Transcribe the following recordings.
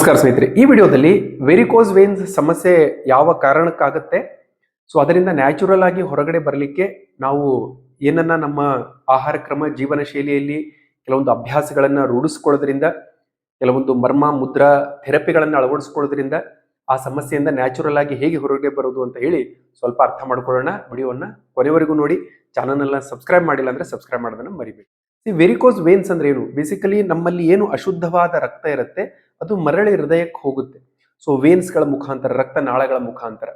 ನಮಸ್ಕಾರ ಸ್ನೇಹಿತರೆ. ಈ ವಿಡಿಯೋದಲ್ಲಿ ವೆರಿಕೋಸ್ ವೇನ್ಸ್ ಸಮಸ್ಯೆ ಯಾವ ಕಾರಣಕ್ಕಾಗತ್ತೆ? ಸೊ ಅದರಿಂದ ನ್ಯಾಚುರಲ್ ಆಗಿ ಹೊರಗಡೆ ಬರಲಿಕ್ಕೆ ನಾವು ಏನನ್ನ ನಮ್ಮ ಆಹಾರ ಕ್ರಮ, ಜೀವನ ಶೈಲಿಯಲ್ಲಿ ಕೆಲವೊಂದು ಅಭ್ಯಾಸಗಳನ್ನು ರೂಢಿಸ್ಕೊಳ್ಳೋದ್ರಿಂದ, ಕೆಲವೊಂದು ಮರ್ಮ, ಮುದ್ರಾ, ಥೆರಪಿಗಳನ್ನು ಅಳವಡಿಸ್ಕೊಳ್ಳೋದ್ರಿಂದ ಆ ಸಮಸ್ಯೆಯಿಂದ ನ್ಯಾಚುರಲ್ ಆಗಿ ಹೇಗೆ ಹೊರಗಡೆ ಬರೋದು ಅಂತ ಹೇಳಿ ಸ್ವಲ್ಪ ಅರ್ಥ ಮಾಡ್ಕೊಳ್ಳೋಣ. ವಿಡಿಯೋವನ್ನ ಕೊನೆವರೆಗೂ ನೋಡಿ. ಚಾನಲ್ನ ಸಬ್ಸ್ಕ್ರೈಬ್ ಮಾಡಿಲ್ಲ ಅಂದ್ರೆ ಸಬ್ಸ್ಕ್ರೈಬ್ ಮಾಡೋದನ್ನ ಮರಿಬೇಡಿ. ಈ ವೆರಿಕೋಸ್ ವೇನ್ಸ್ ಅಂದ್ರೆ ಏನು? ಬೇಸಿಕಲಿ ನಮ್ಮಲ್ಲಿ ಏನು ಅಶುದ್ಧವಾದ ರಕ್ತ ಇರುತ್ತೆ, ಅದು ಮರಳಿ ಹೃದಯಕ್ಕೆ ಹೋಗುತ್ತೆ. ಸೊ ವೇನ್ಸ್ಗಳ ಮುಖಾಂತರ ರಕ್ತನಾಳಗಳ ಮುಖಾಂತರ.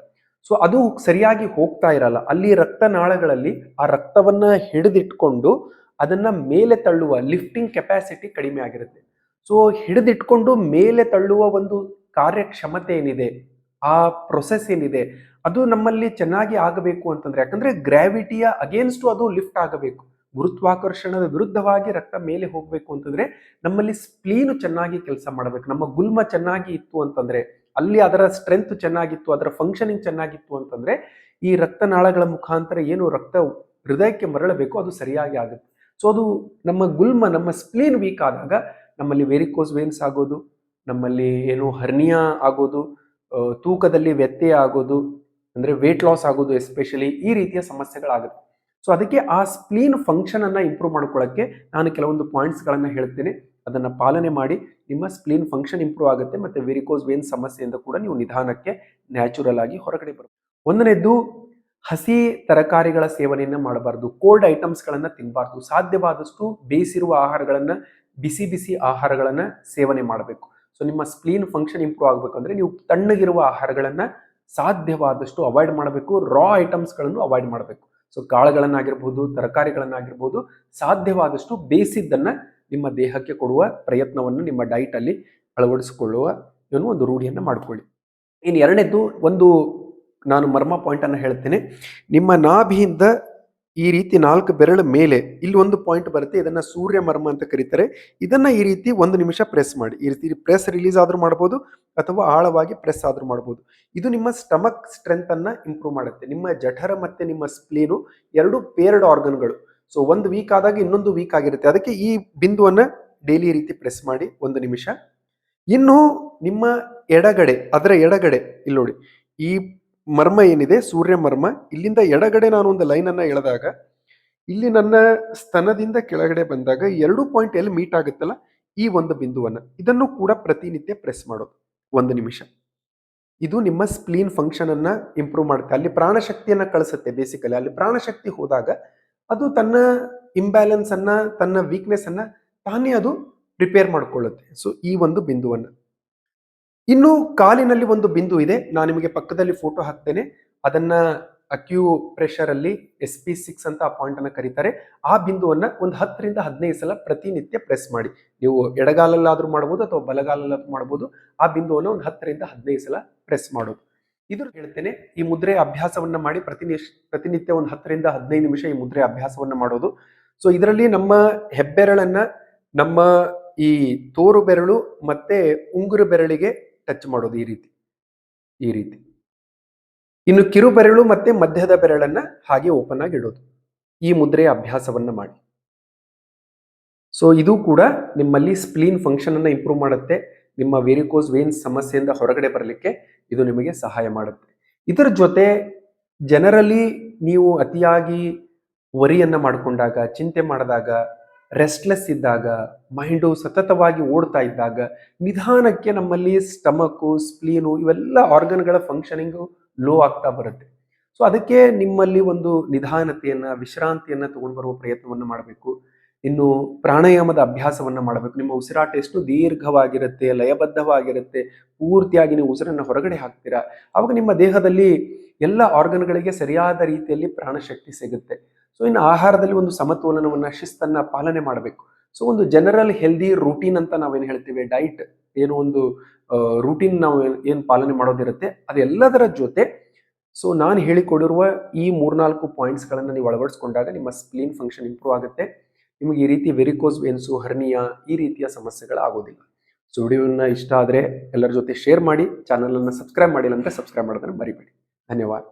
ಸೊ ಅದು ಸರಿಯಾಗಿ ಹೋಗ್ತಾ ಇರಲ್ಲ. ಅಲ್ಲಿ ರಕ್ತನಾಳಗಳಲ್ಲಿ ಆ ರಕ್ತವನ್ನ ಹಿಡಿದಿಟ್ಕೊಂಡು ಅದನ್ನ ಮೇಲೆ ತಳ್ಳುವ ಲಿಫ್ಟಿಂಗ್ ಕೆಪಾಸಿಟಿ ಕಡಿಮೆ ಆಗಿರುತ್ತೆ. ಸೊ ಹಿಡಿದಿಟ್ಕೊಂಡು ಮೇಲೆ ತಳ್ಳುವ ಒಂದು ಕಾರ್ಯಕ್ಷಮತೆ ಏನಿದೆ? ಆ ಪ್ರೊಸೆಸ್ ಏನಿದೆ? ಅದು ನಮ್ಮಲ್ಲಿ ಚೆನ್ನಾಗಿ ಆಗಬೇಕು ಅಂತಂದ್ರೆ, ಯಾಕಂದ್ರೆ ಗ್ರಾವಿಟಿಯ ಅಗೇನ್ಸ್ಟು ಅದು ಲಿಫ್ಟ್ ಆಗಬೇಕು. ಗುರುತ್ವಾಕರ್ಷಣದ ವಿರುದ್ಧವಾಗಿ ರಕ್ತ ಮೇಲೆ ಹೋಗಬೇಕು ಅಂತಂದರೆ ನಮ್ಮಲ್ಲಿ ಸ್ಪ್ಲೀನು ಚೆನ್ನಾಗಿ ಕೆಲಸ ಮಾಡಬೇಕು. ನಮ್ಮ ಗುಲ್ಮ ಚೆನ್ನಾಗಿ ಇತ್ತು ಅಂತಂದರೆ, ಅಲ್ಲಿ ಅದರ ಸ್ಟ್ರೆಂತ್ ಚೆನ್ನಾಗಿತ್ತು, ಅದರ ಫಂಕ್ಷನಿಂಗ್ ಚೆನ್ನಾಗಿತ್ತು ಅಂತಂದರೆ ಈ ರಕ್ತನಾಳಗಳ ಮುಖಾಂತರ ಏನು ರಕ್ತ ಹೃದಯಕ್ಕೆ ಮರಳಬೇಕು, ಅದು ಸರಿಯಾಗಿ ಆಗುತ್ತೆ. ಸೊ ಅದು ನಮ್ಮ ಗುಲ್ಮ, ನಮ್ಮ ಸ್ಪ್ಲೀನ್ ವೀಕ್ ಆದಾಗ ನಮ್ಮಲ್ಲಿ ವೆರಿಕೋಸ್ ವೇನ್ಸ್ ಆಗೋದು, ನಮ್ಮಲ್ಲಿ ಏನು ಹರ್ನಿಯಾ ಆಗೋದು ತೂಕದಲ್ಲಿ ವ್ಯತ್ಯಯ ಆಗೋದು, ಅಂದರೆ ವೆಯ್ಟ್ ಲಾಸ್ ಆಗೋದು ಎಸ್ಪೆಷಲಿ ಈ ರೀತಿಯ ಸಮಸ್ಯೆಗಳಾಗುತ್ತೆ. ಸೊ ಅದಕ್ಕೆ ಆ ಸ್ಪ್ಲೀನ್ ಫಂಕ್ಷನ್ ಅನ್ನ ಇಂಪ್ರೂವ್ ಮಾಡ್ಕೊಳ್ಳೋಕ್ಕೆ ನಾನು ಕೆಲವೊಂದು ಪಾಯಿಂಟ್ಸ್ ಗಳನ್ನ ಹೇಳ್ತೇನೆ. ಅದನ್ನ ಪಾಲನೆ ಮಾಡಿ ನಿಮ್ಮ ಸ್ಪ್ಲೀನ್ ಫಂಕ್ಷನ್ ಇಂಪ್ರೂವ್ ಆಗುತ್ತೆ ಮತ್ತೆ ವೆರಿಕೋಸ್ ವೇನ್ ಸಮಸ್ಯೆಯಿಂದ ಕೂಡ ನೀವು ನಿಧಾನಕ್ಕೆ ನ್ಯಾಚುರಲ್ ಆಗಿ ಹೊರಗಡೆ ಬರಬಹುದು ಒಂದನೇದ್ದು ಹಸಿ ತರಕಾರಿಗಳ ಸೇವನೆಯನ್ನು ಮಾಡಬಾರ್ದು. ಕೋಲ್ಡ್ ಐಟಮ್ಸ್ಗಳನ್ನು ತಿನ್ನಬಾರ್ದು ಸಾಧ್ಯವಾದಷ್ಟು ಬೇಯಿಸಿರುವ ಆಹಾರಗಳನ್ನು, ಬಿಸಿ ಬಿಸಿ ಆಹಾರಗಳನ್ನು ಸೇವನೆ ಮಾಡಬೇಕು. ಸೊ ನಿಮ್ಮ ಸ್ಪ್ಲೀನ್ ಫಂಕ್ಷನ್ ಇಂಪ್ರೂವ್ ಆಗಬೇಕು ಅಂದ್ರೆ ನೀವು ತಣ್ಣಗಿರುವ ಆಹಾರಗಳನ್ನು ಸಾಧ್ಯವಾದಷ್ಟು ಅವಾಯ್ಡ್ ಮಾಡಬೇಕು. ರಾ ಐಟಮ್ಸ್ಗಳನ್ನು ಅವಾಯ್ಡ್ ಮಾಡಬೇಕು. ಸೊ ಕಾಳುಗಳನ್ನಾಗಿರ್ಬೋದು ತರಕಾರಿಗಳನ್ನಾಗಿರ್ಬೋದು ಸಾಧ್ಯವಾದಷ್ಟು ಬೇಯಿಸಿದ್ದನ್ನು ನಿಮ್ಮ ದೇಹಕ್ಕೆ ಕೊಡುವ ಪ್ರಯತ್ನವನ್ನು ನಿಮ್ಮ ಡೈಟಲ್ಲಿ ಅಳವಡಿಸಿಕೊಳ್ಳುವ ಏನು ಒಂದು ರೂಢಿಯನ್ನು ಮಾಡಿಕೊಳ್ಳಿ. ಇನ್ನು ಎರಡನೇದು ಒಂದು ನಾನು ಮರ್ಮ ಪಾಯಿಂಟನ್ನು ಹೇಳ್ತೇನೆ. ನಿಮ್ಮ ನಾಭಿಯಿಂದ ಈ ರೀತಿ ನಾಲ್ಕು ಬೆರಳ ಮೇಲೆ ಇಲ್ಲಿ ಒಂದು ಪಾಯಿಂಟ್ ಬರುತ್ತೆ, ಇದನ್ನ ಸೂರ್ಯ ಮರ್ಮ ಅಂತ ಕರೀತಾರೆ. ಇದನ್ನ ಈ ರೀತಿ ಒಂದು ನಿಮಿಷ ಪ್ರೆಸ್ ಮಾಡಿ. ಈ ರೀತಿ ಪ್ರೆಸ್ ರಿಲೀಸ್ ಆದ್ರೂ ಮಾಡ್ಬೋದು, ಅಥವಾ ಆಳವಾಗಿ ಪ್ರೆಸ್ ಆದ್ರೂ ಮಾಡ್ಬೋದು. ಇದು ನಿಮ್ಮ ಸ್ಟಮಕ್ ಸ್ಟ್ರೆಂತ್ ಅನ್ನ ಇಂಪ್ರೂವ್ ಮಾಡುತ್ತೆ. ನಿಮ್ಮ ಜಠರ ಮತ್ತೆ ನಿಮ್ಮ ಸ್ಪ್ಲೀನು ಎರಡು ಪೇರ್ಡ್ ಆರ್ಗನ್ಗಳು ಸೊ ಒಂದು ವೀಕ್ ಆದಾಗ ಇನ್ನೊಂದು ವೀಕ್ ಆಗಿರುತ್ತೆ. ಅದಕ್ಕೆ ಈ ಬಿಂದುವನ್ನ ಡೈಲಿ ರೀತಿ ಪ್ರೆಸ್ ಮಾಡಿ ಒಂದು ನಿಮಿಷ. ಇನ್ನು ನಿಮ್ಮ ಎಡಗಡೆ, ಅದರ ಎಡಗಡೆ, ಇಲ್ಲಿ ನೋಡಿ. ಈ ಮರ್ಮ ಏನಿದೆ? ಸೂರ್ಯ ಮರ್ಮ. ಇಲ್ಲಿಂದ ಎಡಗಡೆ ನಾನು ಒಂದು ಲೈನ್ ಅನ್ನ ಎಳೆದಾಗ, ಇಲ್ಲಿ ನನ್ನ ಸ್ತನದಿಂದ ಕೆಳಗಡೆ ಬಂದಾಗ ಎರಡು ಪಾಯಿಂಟ್ ಎಲ್ಲಿ ಮೀಟ್ ಆಗುತ್ತಲ್ಲ? ಈ ಒಂದು ಬಿಂದುವನ್ನು. ಇದನ್ನು ಕೂಡ ಪ್ರತಿನಿತ್ಯ ಪ್ರೆಸ್ ಮಾಡೋದು. ಒಂದು ನಿಮಿಷ. ಇದು ನಿಮ್ಮ ಸ್ಪ್ಲೀನ್ ಫಂಕ್ಷನ್ ಅನ್ನ ಇಂಪ್ರೂವ್ ಮಾಡುತ್ತೆ. ಅಲ್ಲಿ ಪ್ರಾಣಶಕ್ತಿಯನ್ನು ಕಳಿಸುತ್ತೆ ಬೇಸಿಕಲಿ ಅಲ್ಲಿ ಪ್ರಾಣಶಕ್ತಿ ಹೋದಾಗ ಅದು ತನ್ನ ಇಂಬ್ಯಾಲೆನ್ಸ್ ಅನ್ನ, ತನ್ನ ವೀಕ್ನೆಸ್ ಅನ್ನ ತಾನೇ ಅದು ಪ್ರಿಪೇರ್ ಮಾಡ್ಕೊಳ್ಳುತ್ತೆ. ಸೊ ಈ ಒಂದು ಬಿಂದುವನ್ನ. ಇನ್ನು ಕಾಲಿನಲ್ಲಿ ಒಂದು ಬಿಂದು ಇದೆ. ನಾನು ನಿಮಗೆ ಪಕ್ಕದಲ್ಲಿ ಫೋಟೋ ಹಾಕ್ತೇನೆ. ಅದನ್ನ ಅಕ್ಯೂ ಪ್ರೆಷರ್ ಅಲ್ಲಿ ಎಸ್ ಪಿ ಸಿಕ್ಸ್ ಅಂತ ಆ ಪಾಯಿಂಟ್ ಅನ್ನ ಕರೀತಾರೆ. ಆ ಬಿಂದುವನ್ನ ಒಂದು ಹತ್ತರಿಂದ ಹದಿನೈದು ಸಲ ಪ್ರತಿನಿತ್ಯ ಪ್ರೆಸ್ ಮಾಡಿ. ನೀವು ಎಡಗಾಲಲ್ಲಾದ್ರೂ ಮಾಡಬಹುದು ಅಥವಾ ಬಲಗಾಲಲ್ಲಾದ್ರೂ ಮಾಡಬಹುದು ಆ ಬಿಂದುವನ್ನು ಒಂದು ಹತ್ತರಿಂದ ಹದಿನೈದು ಸಲ ಪ್ರೆಸ್ ಮಾಡೋದು. ಇದು ಹೇಳ್ತೇನೆ, ಈ ಮುದ್ರೆ ಅಭ್ಯಾಸವನ್ನ ಮಾಡಿ ಪ್ರತಿನಿ ಪ್ರತಿನಿತ್ಯ ಒಂದು ಹತ್ತರಿಂದ ಹದಿನೈದು ನಿಮಿಷ ಈ ಮುದ್ರೆ ಅಭ್ಯಾಸವನ್ನ ಮಾಡೋದು. ಸೊ ಇದರಲ್ಲಿ ನಮ್ಮ ಹೆಬ್ಬೆರಳನ್ನ, ನಮ್ಮ ಈ ತೋರು ಬೆರಳು ಮತ್ತೆ ಉಂಗುರು ಬೆರಳಿಗೆ ಟಚ್ ಮಾಡೋದು ಈ ರೀತಿ ಈ ರೀತಿ. ಇನ್ನು ಕಿರು ಬೆರಳು ಮತ್ತೆ ಮಧ್ಯದ ಬೆರಳನ್ನ ಹಾಗೆ ಓಪನ್ ಆಗಿ ಇಡೋದು. ಈ ಮುದ್ರೆಯ ಅಭ್ಯಾಸವನ್ನ ಮಾಡಿ. ಸೊ ಇದು ಕೂಡ ನಿಮ್ಮಲ್ಲಿ ಸ್ಪ್ಲೀನ್ ಫಂಕ್ಷನ್ ಅನ್ನ ಇಂಪ್ರೂವ್ ಮಾಡುತ್ತೆ. ನಿಮ್ಮ ವೇರಿಕೋಸ್ ವೇನ್ಸ್ ಸಮಸ್ಯೆಯಿಂದ ಹೊರಗಡೆ ಬರಲಿಕ್ಕೆ ಇದು ನಿಮಗೆ ಸಹಾಯ ಮಾಡುತ್ತೆ. ಇದರ ಜೊತೆ ಜನರಲಿ ನೀವು ಅತಿಯಾಗಿ ವರಿಯನ್ನ ಮಾಡಿಕೊಂಡಾಗ, ಚಿಂತೆ ಮಾಡಿದಾಗ ರೆಸ್ಟ್ಲೆಸ್ ಇದ್ದಾಗ ಮೈಂಡು ಸತತವಾಗಿ ಓಡ್ತಾ ಇದ್ದಾಗ, ನಿಧಾನಕ್ಕೆ ನಮ್ಮಲ್ಲಿ ಸ್ಟಮಕ್ಕು ಸ್ಪ್ಲೀನು ಇವೆಲ್ಲ ಆರ್ಗನ್ಗಳ ಫಂಕ್ಷನಿಂಗು ಲೋ ಆಗ್ತಾ ಬರುತ್ತೆ. ಸೊ ಅದಕ್ಕೆ ನಿಮ್ಮಲ್ಲಿ ಒಂದು ನಿಧಾನತೆಯನ್ನು, ವಿಶ್ರಾಂತಿಯನ್ನು ತಗೊಂಡು ಬರುವ ಪ್ರಯತ್ನವನ್ನು ಮಾಡಬೇಕು. ಇನ್ನು ಪ್ರಾಣಾಯಾಮದ ಅಭ್ಯಾಸವನ್ನು ಮಾಡಬೇಕು. ನಿಮ್ಮ ಉಸಿರಾಟ ಎಷ್ಟು ದೀರ್ಘವಾಗಿರುತ್ತೆ, ಲಯಬದ್ಧವಾಗಿರುತ್ತೆ, ಪೂರ್ತಿಯಾಗಿ ನೀವು ಉಸಿರನ್ನು ಹೊರಗಡೆ ಹಾಕ್ತೀರಾ? ಅವಾಗ ನಿಮ್ಮ ದೇಹದಲ್ಲಿ ಎಲ್ಲ ಆರ್ಗನ್ಗಳಿಗೆ ಸರಿಯಾದ ರೀತಿಯಲ್ಲಿ ಪ್ರಾಣಶಕ್ತಿ ಸಿಗುತ್ತೆ. ಸೊ ಇನ್ನು ಆಹಾರದಲ್ಲಿ ಒಂದು ಸಮತೋಲನವನ್ನು, ಶಿಸ್ತನ್ನು ಪಾಲನೆ ಮಾಡಬೇಕು. ಸೊ ಒಂದು ಜನರಲ್ ಹೆಲ್ದಿ ರೂಟೀನ್ ಅಂತ ನಾವೇನು ಹೇಳ್ತೀವಿ? ಡೈಟ್ ಏನು ಒಂದು ರೂಟೀನ್ ನಾವು ಏನು ಪಾಲನೆ ಮಾಡೋದಿರುತ್ತೆ. ಅದೆಲ್ಲದರ ಜೊತೆ ಸೊ ನಾನು ಹೇಳಿಕೊಡಿರುವ ಈ ಮೂರ್ನಾಲ್ಕು ಪಾಯಿಂಟ್ಸ್ಗಳನ್ನು ನೀವು ಅಳವಡಿಸ್ಕೊಂಡಾಗ ನಿಮ್ಮ ಸ್ಪ್ಲೀನ್ ಫಂಕ್ಷನ್ ಇಂಪ್ರೂವ್ ಆಗುತ್ತೆ. ನಿಮಗೆ ಈ ರೀತಿ ವೆರಿಕೋಸ್ ವೆನ್ಸು ಹರ್ನಿಯಾ ಈ ರೀತಿಯ ಸಮಸ್ಯೆಗಳು ಆಗೋದಿಲ್ಲ ಸೊ ವಿಡಿಯೋನ ಇಷ್ಟ ಆದರೆ ಎಲ್ಲರ ಜೊತೆ ಶೇರ್ ಮಾಡಿ ಚಾನಲನ್ನು ಸಬ್ಸ್ಕ್ರೈಬ್ ಮಾಡಿಲ್ಲ ಅಂದರೆ ಸಬ್ಸ್ಕ್ರೈಬ್ ಮಾಡೋದನ್ನು ಮರಿಬೇಡಿ. ಧನ್ಯವಾದ.